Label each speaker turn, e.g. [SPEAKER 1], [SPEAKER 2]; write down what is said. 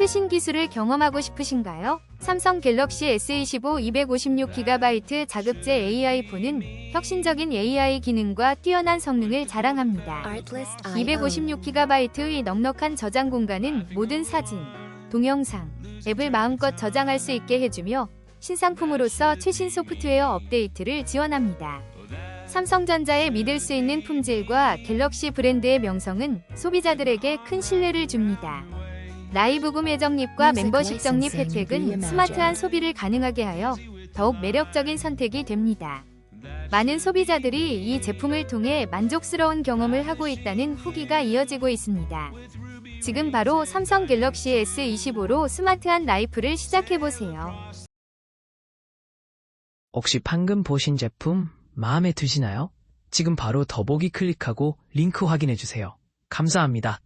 [SPEAKER 1] 최신 기술을 경험하고 싶으신가요? 삼성 갤럭시 S25 256GB 자급제 AI 폰은 혁신적인 AI 기능과 뛰어난 성능을 자랑합니다. 256GB의 넉넉한 저장 공간은 모든 사진, 동영상, 앱을 마음껏 저장할 수 있게 해주며 신상품으로서 최신 소프트웨어 업데이트를 지원합니다. 삼성전자의 믿을 수 있는 품질과 갤럭시 브랜드의 명성은 소비자들에게 큰 신뢰를 줍니다. 라이브 구매 적립과 멤버십 적립 혜택은 스마트한 소비를 가능하게 하여 더욱 매력적인 선택이 됩니다. 많은 소비자들이 이 제품을 통해 만족스러운 경험을 하고 있다는 후기가 이어지고 있습니다. 지금 바로 삼성 갤럭시 S25로 스마트한 라이프를 시작해보세요.
[SPEAKER 2] 혹시 방금 보신 제품 마음에 드시나요? 지금 바로 더보기 클릭하고 링크 확인해 주세요. 감사합니다.